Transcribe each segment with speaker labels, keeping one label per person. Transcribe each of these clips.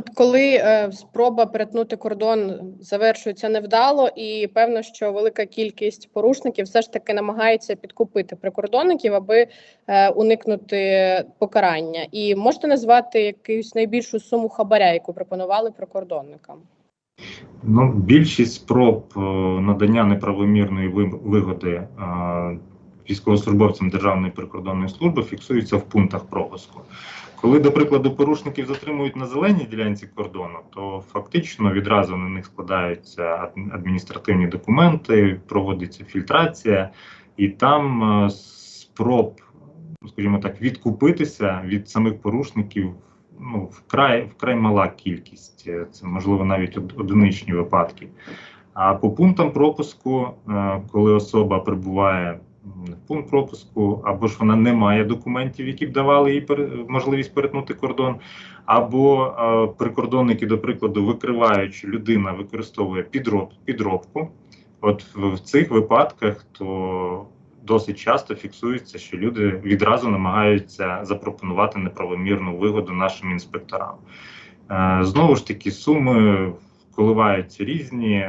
Speaker 1: от коли е, спроба перетнути кордон завершується невдало, і певно, що велика кількість порушників все ж таки намагається підкупити прикордонників, аби е, уникнути покарання. І можете назвати якусь найбільшу суму хабаря, яку пропонували прикордонникам?
Speaker 2: Ну, більшість спроб е, надання неправомірної ви- вигоди е, військовослужбовцям Державної прикордонної служби фіксуються в пунктах пропуску. Коли, до прикладу, порушників затримують на зеленій ділянці кордону, то фактично відразу на них складаються адміністративні документи, проводиться фільтрація, і там е, спроб, скажімо так, відкупитися від самих порушників ну, вкрай, вкрай мала кількість. Е, Це можливо навіть одиничні випадки. А по пунктам пропуску, е, коли особа прибуває пункт пропуску, або ж вона не має документів, які б давали їй можливість перетнути кордон, або е, прикордонники, до прикладу, викривають, що людина використовує підроб, підробку. От в, в цих випадках то досить часто фіксується, що люди відразу намагаються запропонувати неправомірну вигоду нашим інспекторам. Е, Знову ж таки, суми коливаються різні.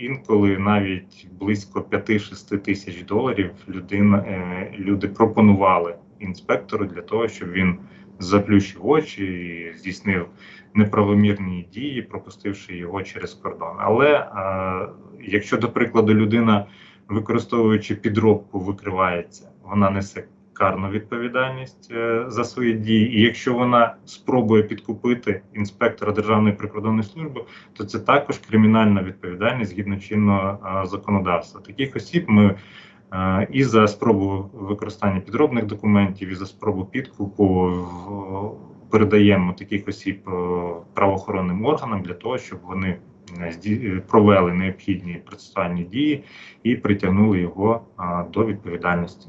Speaker 2: Інколи навіть близько 5-6 тисяч доларів людина, е, люди пропонували інспектору для того, щоб він заплющив очі і здійснив неправомірні дії, пропустивши його через кордон. Але е, якщо, до прикладу, людина, використовуючи підробку, викривається, вона несе карну відповідальність е, за свої дії. І якщо вона спробує підкупити інспектора Державної прикордонної служби, то це також кримінальна відповідальність згідно чинного е, законодавства. Таких осіб ми е, і за спробу використання підробних документів, і за спробу підкупу передаємо таких осіб правоохоронним органам для того, щоб вони провели необхідні процесуальні дії і притягнули його до відповідальності.